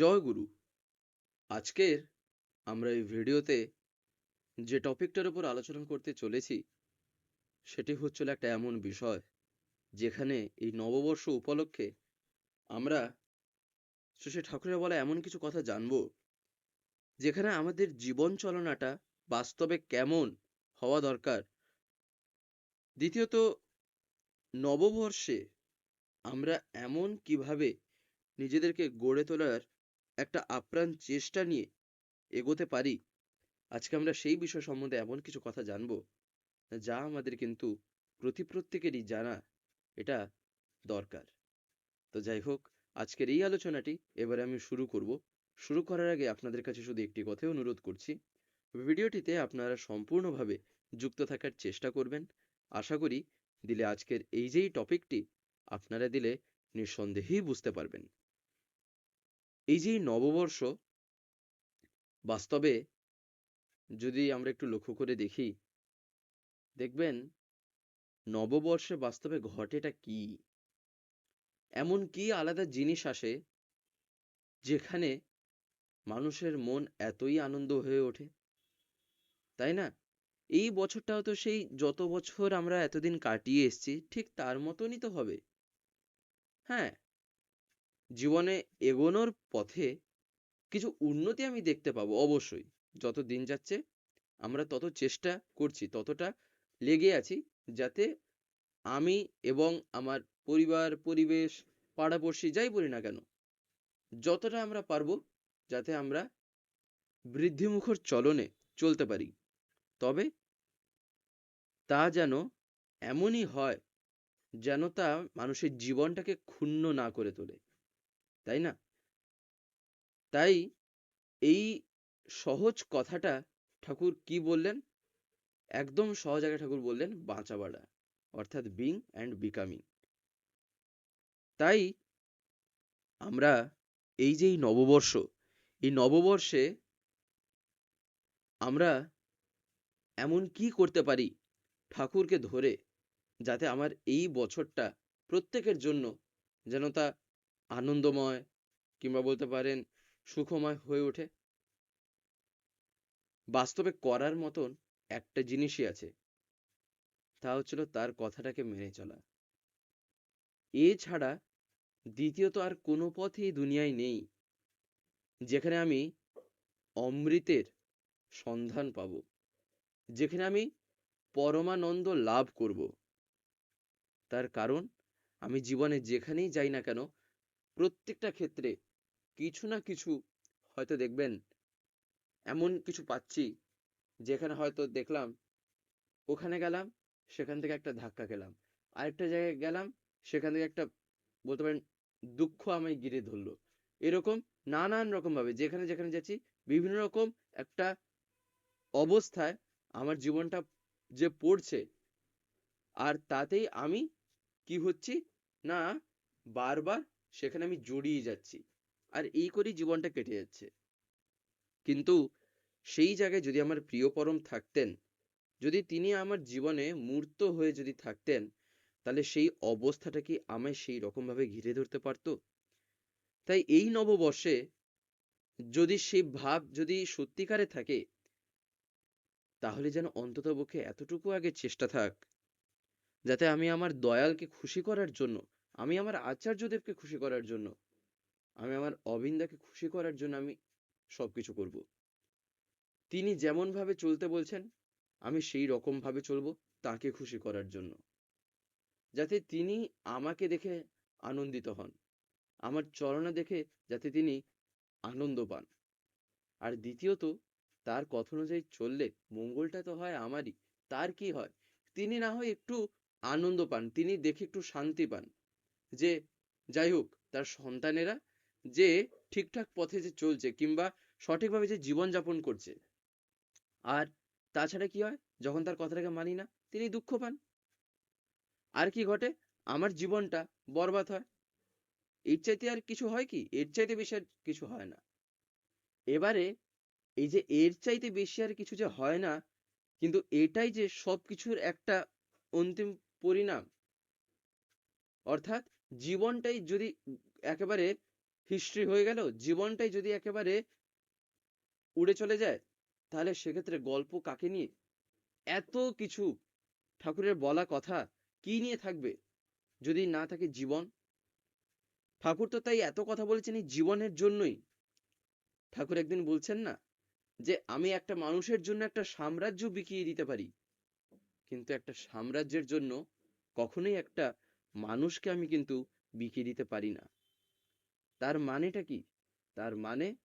জয় গুরু। আজকের আমরা এই ভিডিওতে যে টপিকটার উপর আলোচনা করতে চলেছি, সেটি হচ্ছিল একটা এমন বিষয় যেখানে এই নববর্ষ উপলক্ষে আমরা শ্রী ঠাকুরের বলা এমন কিছু কথা জানব, যেখানে আমাদের জীবন চলনাটা বাস্তবে কেমন হওয়া দরকার। দ্বিতীয়ত, নববর্ষে আমরা এমন কীভাবে নিজেদেরকে গড়ে তোলার একটা আপ্রাণ চেষ্টা নিয়ে এগোতে পারি। আজকে আমরা সেই বিষয় সম্বন্ধে এমন কিছু কথা জানব, যা আমাদের কিন্তু প্রতি প্রত্যেকেরই জানা এটা দরকার। তো যাই হোক, আজকের এই আলোচনাটি এবারে আমি শুরু করব। শুরু করার আগে আপনাদের কাছে শুধু একটি কথাই অনুরোধ করছি, ভিডিওটিতে আপনারা সম্পূর্ণভাবে যুক্ত থাকার চেষ্টা করবেন। আশা করি দিলে আজকের এই যেই টপিকটি, আপনারা দিলে নিঃসন্দেহেই বুঝতে পারবেন। এই যে নববর্ষ, বাস্তবে যদি আমরা একটু লক্ষ্য করে দেখি, দেখবেন নববর্ষে বাস্তবে ঘটেটা কি? এমন কি আলাদা জিনিস আসে যেখানে মানুষের মন এতই আনন্দ হয়ে ওঠে, তাই না? এই বছরটাও তো সেই যত বছর আমরা এতদিন কাটিয়ে এসেছি, ঠিক তার মতনই তো হবে। হ্যাঁ জীবনে এগোনোর পথে কিছু উন্নতি আমি দেখতে পাবো, অবশ্যই। যত দিন যাচ্ছে, আমরা তত চেষ্টা করছি, ততটা লেগে আছি যাতে আমি এবং আমার পরিবার, পরিবেশ, পাড়াপড়শি যাই বলি না কেন, যতটা আমরা পারব যাতে আমরা বৃদ্ধিমুখর চলনে চলতে পারি। তবে তা যেন এমনই হয় যেন তা মানুষের জীবনটাকে ক্ষুণ্ণ না করে তোলে। তাই না? তাই এই সহজ কথাটা ঠাকুর কি বললেন? একদম সহজ আগে ঠাকুর বললেন বাঁচা বাড়া অর্থাৎ বিং অ্যান্ড বিকামিং তাই আমরা এই যে এই নববর্ষ, এই নববর্ষে আমরা এমন কি করতে পারি ঠাকুরকে ধরে যাতে আমার এই বছরটা প্রত্যেকের জন্য যেন তা আনন্দময় কিংবা বলতে পারেন সুখময় হয়ে ওঠে। বাস্তবে করার মতন একটা জিনিসই আছে, তা হচ্ছিল তার কথাটাকে মেনে চলা। এছাড়া দ্বিতীয়ত আর কোনো পথই দুনিয়ায় নেই, যেখানে আমি অমৃতের সন্ধান পাব, যেখানে আমি পরমানন্দ লাভ করব। তার কারণ, আমি জীবনে যেখানেই যাই না কেন প্রত্যেকটা ক্ষেত্রে কিছু না কিছু হয়তো দেখবেন, এমন কিছু পাচ্ছি যেখানে হয়তো দেখলাম, ওখানে গেলাম, সেখান থেকে একটা ধাক্কা খেলাম। আরেকটা জায়গায় গেলাম, সেখান থেকে একটা বলতে পারেন দুঃখ আমায় গিরে ধরলো। এরকম নানান রকমভাবে যেখানে যেখানে যাচ্ছি, বিভিন্ন রকম একটা অবস্থায় আমার জীবনটা যে পড়ছে, আর তাতেই আমি কি হচ্ছি? না, বারবার সেখানে আমি জড়িয়ে যাচ্ছি। আর এই করেই জীবনটা কেটে যাচ্ছে। কিন্তু সেই জায়গায় যদি আমার প্রিয় পরম থাকতেন, যদি তিনি আমার জীবনে মূর্ত হয়ে যদি থাকতেন, তাহলে সেই অবস্থাটা কি আমায় সেই রকম ভাবে ঘিরে ধরতে পারতো? তাই এই নববর্ষে যদি সেই ভাব যদি সত্যিকারে থাকে, তাহলে যেন অন্ততপক্ষে এতটুকু আগে চেষ্টা থাক, যাতে আমি আমার দয়ালকে খুশি করার জন্য আমি আমার আচার্যদেবকে খুশি করার জন্য, আমি আমার অবিন্দাকে খুশি করার জন্য আমি সবকিছু করব। তিনি যেমন ভাবে চলতে বলছেন, আমি সেই রকম ভাবে চলবো তাকে খুশি করার জন্য। যাতে তিনি আমাকে দেখে আনন্দিত হন, আমার চরণা দেখে যাতে তিনি আনন্দ পান। আর দ্বিতীয়ত, তার কথা অনুযায়ী চললে মঙ্গলটা তো হয় আমারই, তার কি হয়? তিনি না হয় একটু আনন্দ পান, তিনি দেখে একটু শান্তি পান। যে যাই হোক, তার সন্তানেরা যে ঠিকঠাক পথে যে চলছে কিংবা সঠিকভাবে যে জীবনযাপন করছে। আর তাছাড়া কি হয়? যখন তার কথাটাকে মানি না, তিনি দুঃখ পান। আর কি ঘটে? আমার জীবনটা বরবাদ হয়। এর চাইতে আর কিছু হয় কি? এর চাইতে বেশি আর কিছু হয় না। এবারে এই যে এর চাইতে বেশি আর কিছু যে হয় না, কিন্তু এটাই যে সবকিছুর একটা অন্তিম পরিণাম, অর্থাৎ জীবনটাই যদি একেবারে হিস্ট্রি হয়ে গেল, জীবনটাই যদি একেবারে উড়ে চলে যায়, তাহলে সেক্ষেত্রে গল্প কাকে নিয়ে? এত কিছু ঠাকুরের বলা কথা কি নিয়ে থাকবে যদি না থাকে জীবন? ঠাকুর তো তাই এত কথা বলেছেন এই জীবনের জন্যই। ঠাকুর একদিন বলছেন না যে, আমি একটা মানুষের জন্য একটা সাম্রাজ্য বিকিয়ে দিতে পারি। কিন্তু একটা সাম্রাজ্যের জন্য কখনোই একটা মানুষকে আমি কিন্তু বিকিয়ে দিতে পারি না। তার মানেটা কি? তার মানে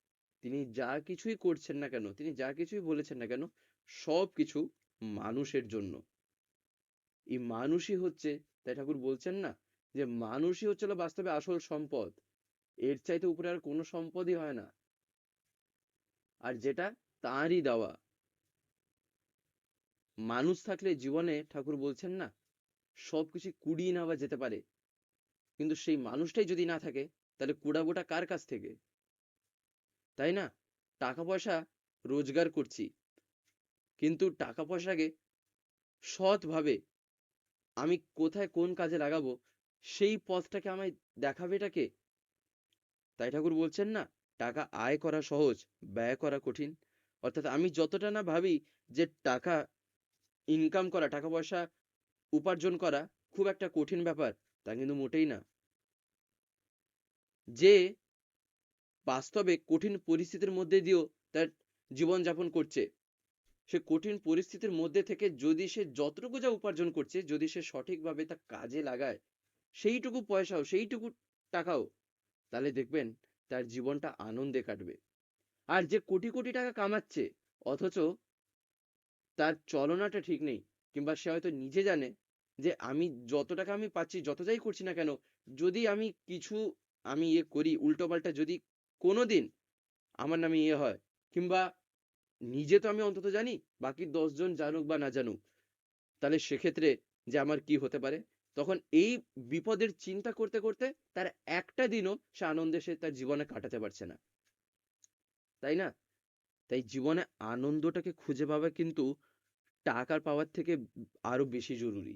তিনি যা কিছুই করছেন না কেন, তিনি যা কিছুই বলেছেন না কেন, সব কিছু মানুষের জন্য। এই মানুষই হচ্ছে, তাই ঠাকুর বলছেন না, যে মানুষই হচ্ছে হলো বাস্তবে আসল সম্পদ। এর চাইতে উপরে আর কোনো সম্পদই হয় না। আর যেটা তাঁরই দেওয়া। মানুষ থাকলে জীবনে ঠাকুর বলছেন না সবকিছু কুড়িয়ে নেওয়া যেতে পারে। কিন্তু সেই মানুষটাই যদি না থাকে, তাহলে কুড়াবোটা কার কাছ থেকে? তাই না? টাকা পয়সা রোজগার করছি। কিন্তু টাকা পয়সাকে সৎভাবে আমি কোথায় কোন কাজে লাগাবো, সেই পথটাকে আমায় দেখাবে এটাকে তাই ঠাকুর বলছেন না, টাকা আয় করা সহজ, ব্যয় করা কঠিন। অর্থাৎ আমি যতটা না ভাবি যে টাকা ইনকাম করা টাকা পয়সা উপার্জন করা খুব একটা কঠিন ব্যাপার, তা কিন্তু মোটেই না। যে বাস্তবে কঠিন পরিস্থিতির মধ্যে দিয়েও তার জীবন যাপন করছে, সে কঠিন পরিস্থিতির মধ্যে থেকে যদি সে যতটুকু যা উপার্জন করছে, যদি সে সঠিকভাবে তা কাজে লাগায়, সেইটুকু পয়সাও, সেইটুকু টাকাও, তাহলে দেখবেন তার জীবনটা আনন্দে কাটবে। আর যে কোটি কোটি টাকা কামাচ্ছে, অথচ তার চলনাটা ঠিক নেই। কিংবা সে হয়তো নিজে জানে যে আমি যত টাকা আমি পাচ্ছি, যত যাই করছি না কেন, যদি আমি কিছু আমি ইয়ে করি, উল্টোপাল্টা যদি কোনোদিন আমার নামে ইয়ে হয়, কিংবা নিজে তো আমি অন্তত জানি, বাকি দশজন জানুক বা না জানুক, তাহলে সেক্ষেত্রে যে আমার কি হতে পারে? তখন এই বিপদের চিন্তা করতে করতে তার একটা দিনও সে আনন্দে সে তার জীবনে কাটাতে পারছে না। তাই না? তাই জীবনে আনন্দটাকে খুঁজে পাওয়া কিন্তু টাকার পাওয়ার থেকে আরও বেশি জরুরি।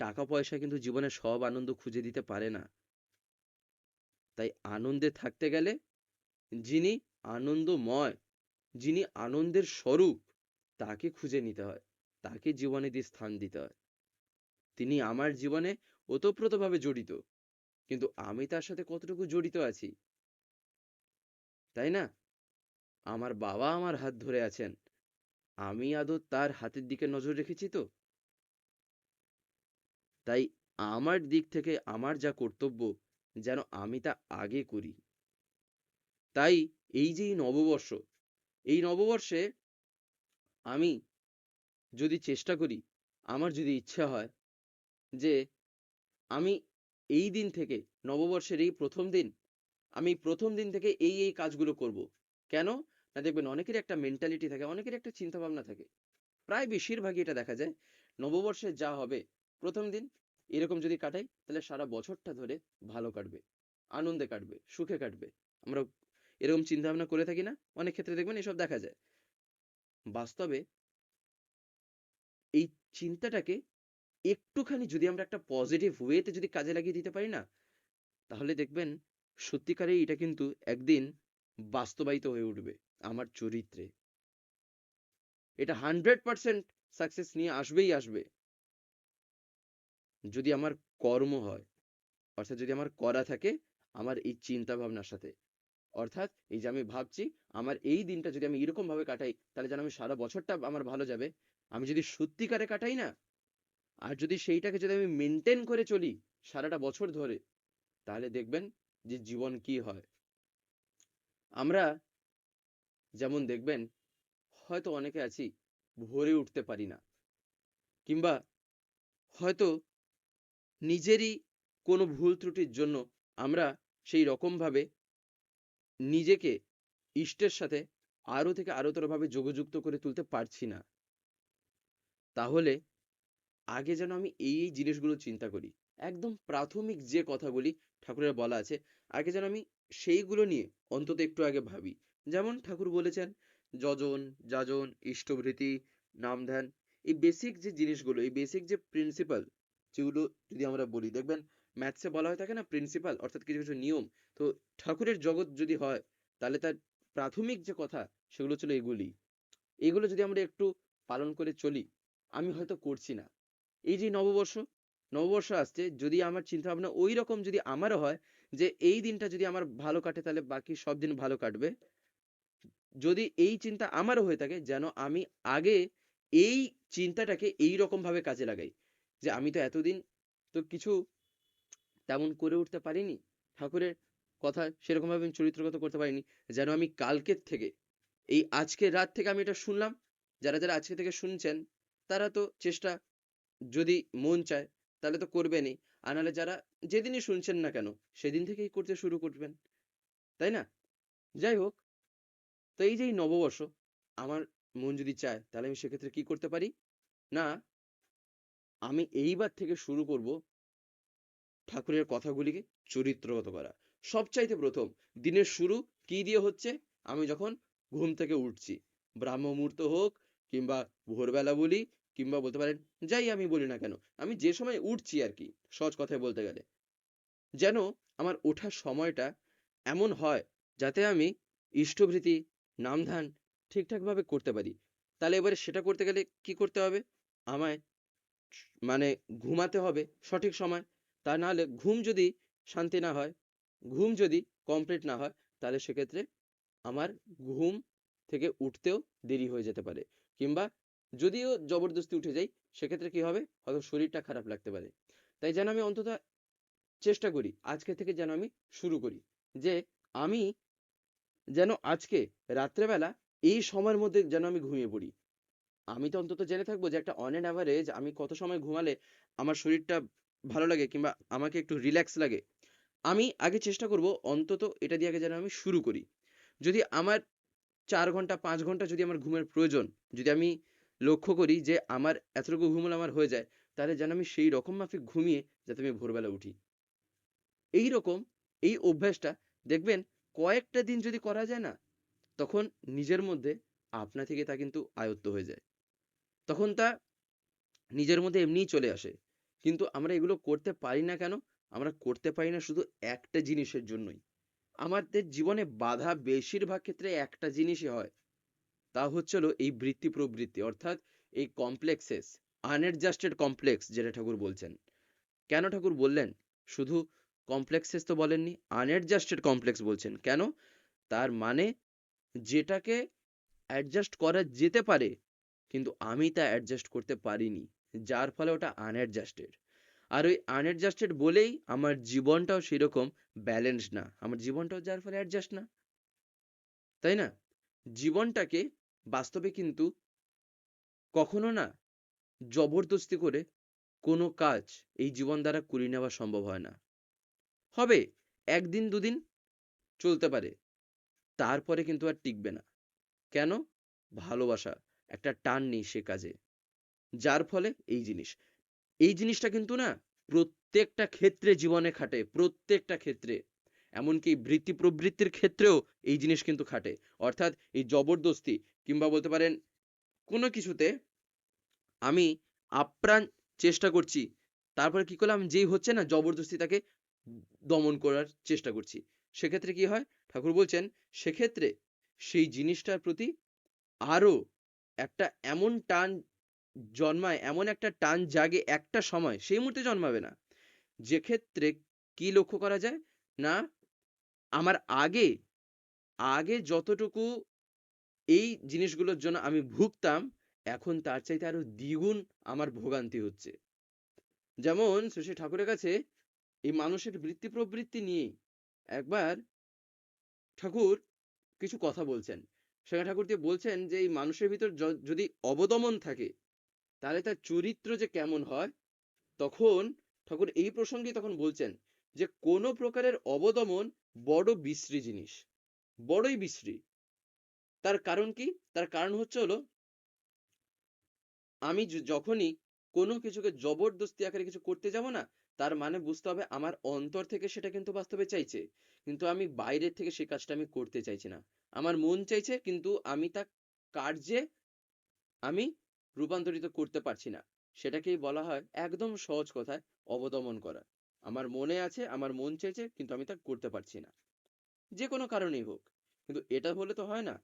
টাকা পয়সা কিন্তু জীবনে সব আনন্দ খুঁজে দিতে পারে না। তাই আনন্দে থাকতে গেলে যিনি আনন্দময়, যিনি আনন্দের স্বরূপ, তাকে খুঁজে নিতে হয়, তাকে জীবনে দিয়ে স্থান দিতে হয়। তিনি আমার জীবনে ওতপ্রোতভাবে জড়িত, কিন্তু আমি তার সাথে কতটুকু জড়িত আছি? তাই না? আমার বাবা আমার হাত ধরে আছেন। আমি আদৌ তার হাতের দিকে নজর রেখেছি তো? তাই আমার দিক থেকে আমার যা কর্তব্য, যেন আমি তা আগে করি। তাই এই যে নববর্ষ, এই নববর্ষে আমি যদি চেষ্টা করি, আমার যদি ইচ্ছা হয় যে আমি এই দিন থেকে, নববর্ষের এই প্রথম দিন, আমি প্রথম দিন থেকে এই এই কাজগুলো করব। কেন? না, দেখবেন অনেকের একটা মেন্টালিটি থাকে অনেকের একটা চিন্তা ভাবনা থাকে। প্রায় বেশিরভাগই এটা দেখা যায়, নববর্ষে যা হবে, প্রথম দিন এরকম যদি কাটাই, তাহলে সারা বছরটা ধরে ভালো কাটবে, আনন্দে কাটবে, সুখে কাটবে। আমরা এরকম চিন্তা ভাবনা করে থাকি না, অনেক ক্ষেত্রে দেখবেন এসব দেখা যায়। বাস্তবে এই চিন্তাটাকে একটুখানি যদি আমরা একটা পজিটিভ ওয়েতে যদি কাজে লাগিয়ে দিতে পারি না, তাহলে দেখবেন সত্যিকারে এটা কিন্তু একদিন বাস্তবায়িত হয়ে উঠবে। আমার চরিত্রে। এটা হান্ড্রেড পার্সেন্ট সাকসেস নিয়ে আসবেই আসবে। যদি আমার কর্ম হয়, অর্থাৎ যদি আমার করা থাকে, আমার এই চিন্তা ভাবনার সাথে। অর্থাৎ এই যে আমি ভাবছি, আমার এই দিনটা যদি আমি এরকম ভাবে কাটাই, তাহলে যেন আমি সারা বছরটা আমার ভালো যাবে। আমি যদি সত্যিকারে কাটাই না, আর যদি সেইটাকে যদি আমি মেনটেন করে চলি সারাটা বছর ধরে, তাহলে দেখবেন যে জীবন কি হয়। আমরা যেমন দেখবেন, হয়তো অনেকে আছি ভোরে উঠতে পারি না কিংবা হয়তো নিজেরই কোনো ভুল ত্রুটির জন্য আমরা সেই রকমভাবে নিজেকে ইষ্টের সাথে আরও থেকে আরোতর ভাবে যোগযুক্ত করে তুলতে পারছি না। তাহলে আগে যেন আমি এই এই জিনিসগুলো চিন্তা করি। একদম প্রাথমিক যে কথাগুলি ঠাকুরের বলা আছে, আগে যেন আমি সেইগুলো নিয়ে অন্তত একটু আগে ভাবি। যেমন ঠাকুর বলেছেন, যজন, যাজন, ইষ্টভৃতি নাম ধ্যান এই বেসিক যে জিনিসগুলো, এই বেসিক যে প্রিন্সিপাল যেগুলো যদি আমরা বলি, দেখবেন ম্যাথসে বলা হয়ে থাকে না প্রিন্সিপাল অর্থাৎ কিছু কিছু নিয়ম। তো ঠাকুরের জগৎ যদি হয়, তাহলে তার প্রাথমিক যে কথা, সেগুলো ছিল এগুলি। এগুলো যদি আমরা একটু পালন করে চলি, আমি হয়তো করছি না। এই যে নববর্ষ নববর্ষ আসছে, যদি আমার চিন্তা ভাবনা ওই রকম যদি আমারও হয়, যে এই দিনটা যদি আমার ভালো কাটে, তাহলে বাকি সব দিন ভালো কাটবে। যদি এই চিন্তা আমারও হয়ে থাকে যেন আমি আগে এই চিন্তাটাকে এই রকম ভাবে কাজে লাগাই। যে আমি তো এতদিন তো কিছু তেমন করে উঠতে পারিনি, ঠাকুরের কথা সেরকম ভাবে আমি চরিত্রগত করতে পারিনি, যেন আমি কালকের থেকে, এই আজকের রাত থেকে আমি এটা শুনলাম। যারা যারা আজকে থেকে শুনছেন, তারা তো চেষ্টা যদি মন চায়, তাহলে তো করবেনই। আর নাহলে যারা যেদিনই শুনছেন না কেন, সেদিন থেকেই করতে শুরু করবেন। তাই না? যাই হোক তো এই যে এই নববর্ষ, আমার মন যদি চায়, তাহলে আমি সেক্ষেত্রে কি করতে পারি? না, আমি এইবার থেকে শুরু করব ঠাকুরের কথাগুলিকে চরিত্রগত করা। সবচাইতে প্রথম, দিনের শুরু কি দিয়ে হচ্ছে? আমি যখন ঘুম থেকে উঠছি, ব্রাহ্ম মুহূর্ত হোক কিংবা ভোরবেলা বলি কিংবা বলতে পারেন যাই আমি বলি না কেন, আমি যে সময় উঠছি আর কি, সহজ কথায় বলতে গেলে। যেন আমার ওঠার সময়টা এমন হয় যাতে আমি ইষ্টভৃতি নামধান ঠিকঠাক ভাবে করতে পারি। তাহলে এবারে সেটা করতে গেলে কি করতে হবে? আমায় মানে ঘুমাতে হবে সঠিক সময়। তা না হলে ঘুম যদি শান্তি না হয়, ঘুম যদি কমপ্লিট না হয়, তাহলে সেক্ষেত্রে আমার ঘুম থেকে উঠতেও দেরি হয়ে যেতে পারে। কিংবা যদিও জবরদস্তি উঠে যাই, সেক্ষেত্রে কি হবে? হয়তো শরীরটা খারাপ লাগতে পারে। তাই যেন আমি অন্তত চেষ্টা করি, আজকে থেকে যেন আমি শুরু করি যে আমি যেন আজকে রাত্রেবেলা এই সময়ের মধ্যে যেন আমি ঘুমিয়ে পড়ি। আমি তো অন্তত জেনে থাকব যে একটা অন অ্যান অ্যাভারেজ আমি কত সময় ঘুমালে আমার শরীরটা ভালো লাগে কিংবা আমাকে একটু রিল্যাক্স লাগে। আমি আগে চেষ্টা করব অন্তত এটা দিয়ে আগে যেন আমি শুরু করি। যদি আমার চার ঘণ্টা, পাঁচ ঘণ্টা যদি আমার ঘুমের প্রয়োজন, যদি আমি লক্ষ্য করি যে আমার এতটুকু ঘুম হলে আমার হয়ে যায়, তাহলে যেন আমি সেই রকম মাফিক ঘুমিয়ে যাতে আমি ভোরবেলা উঠি। এই রকম এই অভ্যাসটা দেখবেন কয়েকটা দিন যদি করা যায় না, তখন নিজের মধ্যে আপনা থেকে তা কিন্তু আয়ত্ত হয়ে যায়। তখন তা নিজের মধ্যে এমনিই চলে আসে। কিন্তু আমরা এগুলো করতে পারি না কেন? আমরা করতে পারি না শুধু একটা জিনিসের জন্যই। আমাদের জীবনে বাধা বেশিরভাগ ক্ষেত্রে একটা জিনিসই হয়। তা হচ্ছে হলো এই বৃত্তি প্রবৃত্তি, অর্থাৎ এই কমপ্লেক্সেস আনএডজাস্টেড কমপ্লেক্স যেটা ঠাকুর বলছেন। কেন ঠাকুর বললেন? শুধু কমপ্লেক্সেস তো বলেননি আনএডজাস্টেড কমপ্লেক্স বলছেন। কেন? তার মানে যেটাকে অ্যাডজাস্ট করা যেতে পারে, কিন্তু আমি তা অ্যাডজাস্ট করতে পারিনি, যার ফলে ওটা আনঅ্যাডজাস্টেড আর ওই আনঅ্যাডজাস্টেড বলেই আমার জীবনটাও সেরকম ব্যালেন্স না, আমার জীবনটাও যার ফলে অ্যাডজাস্ট না। তাই না? জীবনটাকে বাস্তবে কিন্তু কখনো না জবরদস্তি করে কোনো কাজ এই জীবন দ্বারা করিয়ে নেওয়া সম্ভব হয় না। হবে, একদিন দুদিন চলতে পারে। তারপরে কিন্তু আর টিকবে না। কেন? ভালোবাসা একটা টান নেই সে কাজে। যার ফলে এই জিনিস। এই জিনিসটা কিন্তু না প্রত্যেকটা ক্ষেত্রে জীবনে খাটে, প্রত্যেকটা ক্ষেত্রে। এমনকি বৃত্তি প্রবৃত্তির ক্ষেত্রেও এই জিনিস কিন্তু খাটে। অর্থাৎ এই জবরদস্তি কিংবা বলতে পারেন কোনো কিছুতে আমি আপ্রাণ চেষ্টা করছি, তারপরে কি করলাম? যেই হচ্ছে না জবরদস্তি তাকে দমন করার চেষ্টা করছি। সেক্ষেত্রে কি হয়? ঠাকুর বলছেন, সেক্ষেত্রে সেই জিনিসটার প্রতি আরও একটা এমন টান জন্মায়, এমন একটা টান জাগে একটা সময়, সেই মুহূর্তে জন্মাবে না। যে ক্ষেত্রে কি লক্ষ্য করা যায়? না, আমার আগে আগে যতটুকু এই জিনিসগুলোর জন্য আমি ভুগতাম, এখন তার চাইতে আরও দ্বিগুণ আমার ভোগান্তি হচ্ছে। যেমন শ্রী ঠাকুরের কাছে এই মানুষের বৃত্তি প্রবৃত্তি নিয়ে একবার ঠাকুর কিছু কথা বলছেন। সেখানে ঠাকুর দিয়ে বলছেন যে, এই মানুষের ভিতর যদি অবদমন থাকে, তাহলে তার চরিত্র যে কেমন হয়? তখন ঠাকুর এই প্রসঙ্গে তখন বলছেন যে, কোনো প্রকারের অবদমন বড় বিশ্রী জিনিস, বড়ই বিশ্রী। তার কারণ কি? তার কারণ হচ্ছে হলো, আমি যখনই কোনো কিছুকে জবরদস্তি আকারে কিছু করতে যাব না তার মানে বুঝতে হবে আমার অন্তর থেকে সেটা কিন্তু বাস্তবে চাইছে। কিন্তু আমি বাইরের থেকে সেই কাজটা আমি করতে চাইছি না। আমার মন চাইছে কিন্তু আমি তা কার্যে আমি রূপান্তরিত করতে পারছি না। সেটাকেই বলা হয় একদম সহজ কথায় অবদমন করা। আমার মনে আছে, আমার মন চাইছে কিন্তু আমি তা করতে পারছি না। যে কোনো কারণেই হোক। কিন্তু এটা হলে তো হয় না।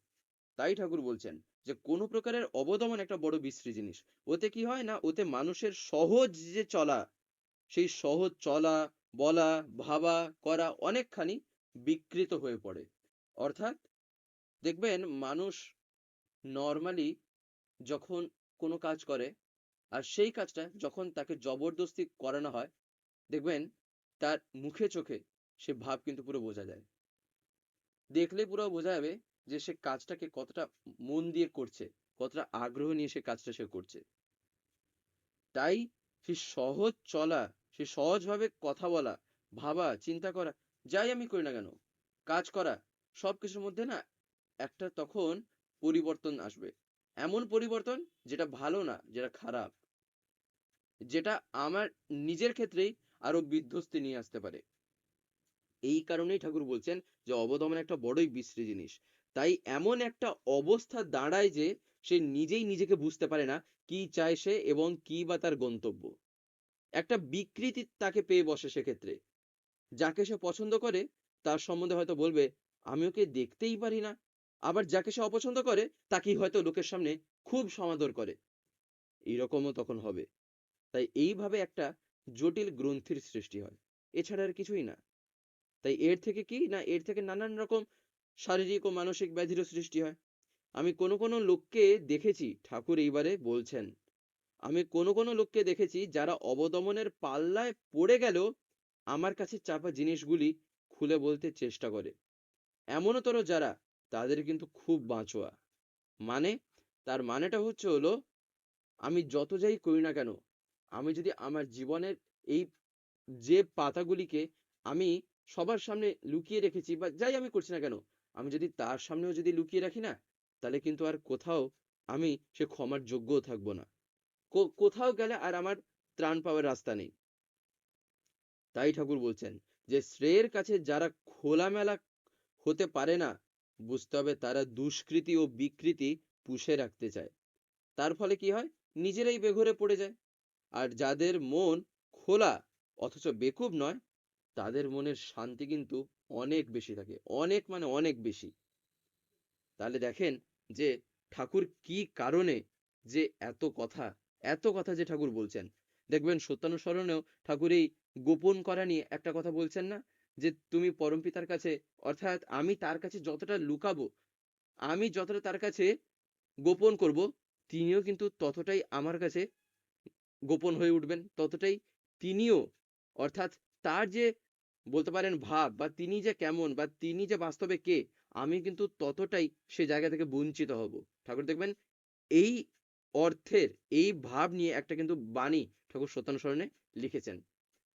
তাই ঠাকুর বলছেন যে কোনো প্রকারের অবদমন একটা বড় বিশ্রী জিনিস। ওতে কি হয় না, ওতে মানুষের সহজ যে চলা সেই সহজ চলা, বলা, ভাবা, করা অনেকখানি বিকৃত হয়ে পড়ে। অর্থাৎ দেখবেন মানুষ নর্মালি যখন কোনো কাজ করে আর সেই কাজটা যখন তাকে জবরদস্তি করানো হয়, দেখবেন তার মুখে চোখে সে ভাব কিন্তু পুরো বোঝা যায়। দেখলে পুরো বোঝা যাবে যে সে কাজটাকে কতটা মন দিয়ে করছে, কতটা আগ্রহ নিয়ে সে কাজটা সে করছে। তাই সে সহজ চলা সে সহজভাবে কথা বলা, ভাবা, চিন্তা করা, যাই আমি করি না কেন, কাজ করা সবকিছুর মধ্যে না একটা তখন পরিবর্তন আসবে। এমন পরিবর্তন যেটা ভালো না, যেটা খারাপ। যেটা আমার নিজের ক্ষেত্রেই আরও বিধ্বস্তি নিয়ে আসতে পারে। এই কারণেই ঠাকুর বলছেন যে অবদমন একটা বড়ই বিশ্রী জিনিস। তাই এমন একটা অবস্থা দাঁড়ায় যে সে নিজেই নিজেকে বুঝতে পারে না কি চায় সে এবং কি বা তার গন্তব্য। একটা বিকৃতি তাকে পেয়ে বসে সেক্ষেত্রে। যাকে সে পছন্দ করে, তার সম্বন্ধে হয়তো বলবে, আমি ওকে দেখতেই পারি না। আবার যাকে সে অপছন্দ করে, তাকেই হয়তো লোকের সামনে খুব সমাদর করে। এইরকমও তখন হবে। তাই এইভাবে একটা জটিল গ্রন্থির সৃষ্টি হয়। এছাড়া আর কিছুই না। তাই এর থেকে কি না এর থেকে নানান রকম শারীরিক ও মানসিক ব্যাধিরও সৃষ্টি হয়। আমি কোনো কোনো লোককে দেখেছি, ঠাকুর এইবারে বলছেন আমি কোনো কোনো লোককে দেখেছি যারা অবদমনের পাল্লায় পড়ে গেলেও আমার কাছে চাপা জিনিসগুলি খুলে বলতে চেষ্টা করে। এমনতর যারা, তাদের কিন্তু খুব বাঁচোয়া। মানে তার মানেটা হচ্ছে হলো, আমি যত যাই করি না কেন, আমি যদি আমার জীবনের এই যে পাতাগুলিকে আমি সবার সামনে লুকিয়ে রেখেছি বা যাই আমি করছি না কেন, আমি যদি তার সামনেও যদি লুকিয়ে রাখি না, তাহলে কিন্তু আর কোথাও আমি সে ক্ষমার যোগ্যও থাকব না। কোথাও গেলে আর আমার ত্রাণ পাওয়ার রাস্তা নেই। তাই ঠাকুর বলছেন যে, শ্রেয়ের কাছে যারা খোলামেলা হতে পারে না, বুঝতে হবে তারা দুষ্কৃতি ও বিকৃতি পুষে রাখতে চায়। তার ফলে কি হয়? নিজেরাই বেঘরে পড়ে যায়। আর যাদের মন খোলা অথচ বেকুব নয়, তাদের মনের শান্তি কিন্তু অনেক বেশি থাকে, অনেক মানে অনেক বেশি। তাহলে দেখেন যে, ঠাকুর কি কারণে যে এত কথা এত কথা যে ঠাকুর বলছেন। দেখবেন সত্যানুসরণেও ঠাকুর এই গোপন করা নিয়ে একটা কথা বলছেন না? যে তুমি পরমপিতার কাছে, অর্থাৎ আমি তার কাছে যতটা লুকাবো, আমি যতটা তার কাছে গোপন করব, তিনিও কিন্তু ততটাই আমার কাছে গোপন হয়ে উঠবেন। ততটাই তিনিও, অর্থাৎ তার যে বলতে পারেন ভাব বা তিনি যে কেমন বা তিনি যে বাস্তবে কে, আমি কিন্তু ততটাই সে জায়গা থেকে বঞ্চিত হব। ঠাকুর দেখবেন, এই অর্থের এই ভাব নিয়ে একটা কিন্তু বাণী ঠাকুর সত্যানুসরণে লিখেছেন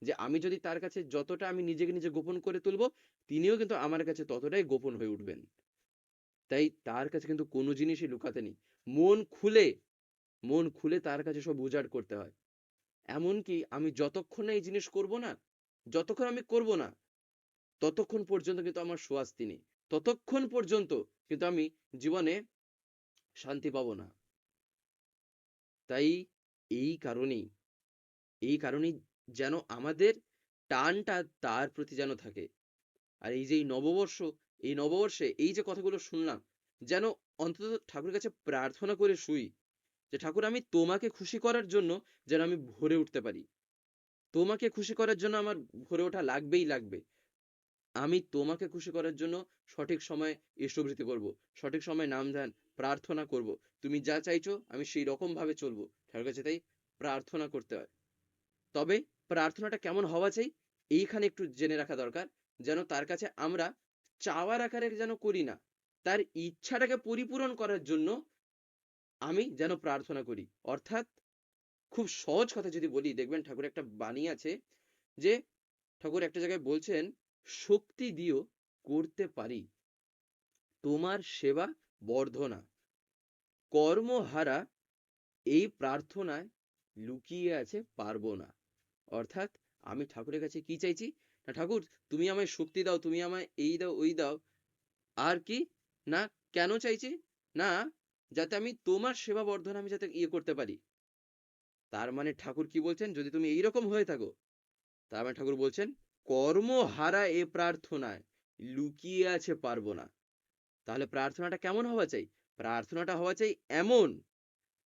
যে, আমি যদি তার কাছে যতটা আমি নিজেকে নিজে গোপন করে তুলবো, তিনিও কিন্তু আমার কাছে ততটাই গোপন হয়ে উঠবেন। তাই তার কাছে কিন্তু কোনো জিনিসই লুকাতে নেই। মন খুলে মন খুলে তার কাছে সব উজাড় করতে হয়। এমনকি আমি যতক্ষণ এই জিনিস করব না, যতক্ষণ আমি করব না, ততক্ষণ পর্যন্ত কিন্তু আমার স্বস্তি নেই। ততক্ষণ পর্যন্ত কিন্তু আমি জীবনে শান্তি পাবো না। তাই এই কারণেই এই কারণেই যেন আমাদের টানটা তার প্রতি যেন থাকে। আর এই যে এই নববর্ষ, এই নববর্ষে এই যে কথাগুলো শুনলাম, যেন অন্তত ঠাকুরের কাছে প্রার্থনা করে শুই যে, ঠাকুর, আমি তোমাকে খুশি করার জন্য যেন আমি ভরে উঠতে পারি। তোমাকে খুশি করার জন্য আমার ভরে ওঠা লাগবেই লাগবে। আমি তোমাকে খুশি করার জন্য সঠিক সময় ইষ্টভৃতি করব। সঠিক সময় নাম ধ্যান প্রার্থনা করব। তুমি যা চাইছো, আমি সেই রকম ভাবে চলবো। ঠাকুরের কাছে তাই প্রার্থনা করতে হয়। তবে প্রার্থনাটা কেমন হওয়া চাই, এইখানে একটু জেনে রাখা দরকার, যেন তার কাছে আমরা চাওয়ার আকারে যেন করি না, তার ইচ্ছাটাকে পরিপূরণ করার জন্য আমি যেন প্রার্থনা করি। অর্থাৎ খুব সহজ কথা যদি বলি, দেখবেন ঠাকুর একটা বাণী আছে যে, ঠাকুর একটা জায়গায় বলছেন, শক্তি দিও করতে পারি। তোমার সেবা বর্ধনা। কর্মহারা এই প্রার্থনায় লুকিয়ে আছে পারব না অর্থাৎ আমি ঠাকুরের কাছে কি চাইছি? না ঠাকুর, তুমি আমায় শক্তি দাও, তুমি আমায় এই দাও, ওই দাও। আর কি? না, কেন চাইছি? না, যাতে আমি তোমার সেবা বর্ধন আমি যাতে ইয়ে করতে পারি। তার মানে ঠাকুর কি বলছেন? যদি তুমি এইরকম হয়ে থাকো, তার মানে ঠাকুর বলছেন, কর্মহারা এ প্রার্থনায় লুকিয়ে আছে পারব না তাহলে প্রার্থনাটা কেমন হওয়া চাই? প্রার্থনাটা হওয়া চাই এমন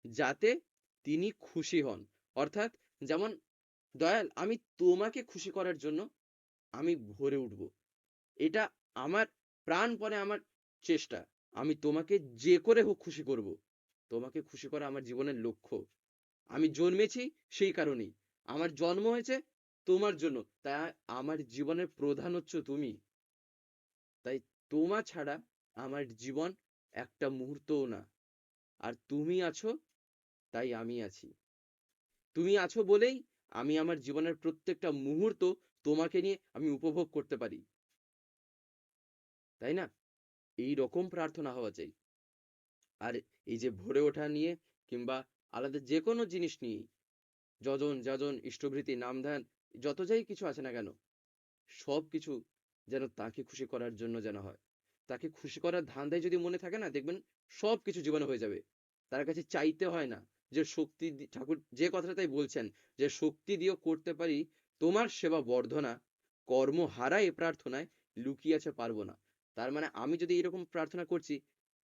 যাতে তিনি খুশি হন। অর্থাৎ যেমন, দয়াল, আমি তোমাকে খুশি করার জন্য আমি ভরে উঠব। এটা আমার প্রাণপণে আমার চেষ্টা। আমি তোমাকে যে করে হোক খুশি করব। তোমাকে খুশি করা আমার জীবনের লক্ষ্য। আমি জন্মেছি সেই কারণেই। আমার জন্ম হয়েছে তোমার জন্য। তাই আমার জীবনের প্রধান হচ্ছে তুমি। তাই তোমা ছাড়া আমার জীবন একটা মুহূর্তও না। আর তুমি আছো, তাই আমি আছি। তুমি আছো বলেই আমি আমার জীবনের প্রত্যেকটা মুহূর্ত তোমাকে নিয়ে আমি উপভোগ করতে পারি। তাই না? এই রকম প্রার্থনা হওয়া চাই। আর এই যে ভরে ওঠা নিয়ে কিংবা আলাদা যে কোনো জিনিস নিয়ে যজন যাজন, ইষ্টভৃতি নাম ধ্যান যত যাই কিছু আছে না কেন সব কিছু যেন তাকে খুশি করার জন্য যেন হয়। তাকে খুশি করার ধান্দায় যদি মনে থাকে না, দেখবেন সব কিছু জীবনে হয়ে যাবে। তার কাছে চাইতে হয় না যে শক্তি ঠাকুর যে কথাটা তাই বলছেন যে, শক্তি দিয়েও করতে পারি তোমার সেবা বর্ধনা, কর্ম হারায় প্রার্থনায় লুকিয়ে আছে পারব না। তার মানে আমি যদি এরকম প্রার্থনা করছি,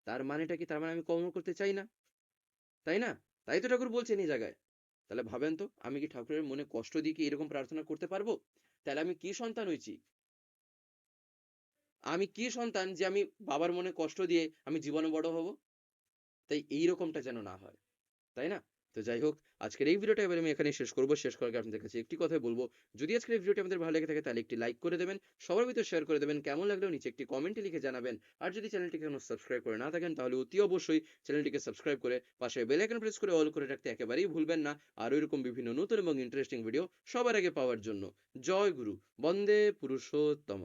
তার মানেটা কি, তার মানে আমি কর্ম করতে চাই না? তাই না? তাই তো ঠাকুর বলছেন এই জায়গায়। তাহলে ভাবেন তো, আমি কি ঠাকুরের মনে কষ্ট দিয়ে কি এরকম প্রার্থনা করতে পারব? তাহলে আমি কি সন্তান হয়েছি? আমি কি সন্তান যে আমি বাবার মনে কষ্ট দিয়ে আমি জীবনে বড় হব? তাই এই রকমটা যেন না হয়, তাই না? তো যাই হোক, আজকের এই ভিডিওটা এবার আমি এখানে শেষ করব। শেষ করার আপনাদের কাছে একটি কথাই বলব, যদি আজকের এই ভিডিওটি আমাদের ভালো লেগে থাকে তাহলে একটি লাইক করে দেবেন, সবার ভিতরে শেয়ার করে দেবেন, কেমন লাগলেও নিচে একটি কমেন্টে লিখে জানাবেন। আর যদি চ্যানেলটিকে এখনও সাবস্ক্রাইব করে না থাকেন তাহলে অতি অবশ্যই চ্যানেলটিকে সাবস্ক্রাইব করে পাশে বেল আইকন প্রেস করে অল করে রাখতে একেবারেই ভুলবেন না। আর এরকম বিভিন্ন নতুন এবং ইন্টারেস্টিং ভিডিও সবার আগে পাওয়ার জন্য। জয় গুরু, বন্দে পুরুষোত্তমম।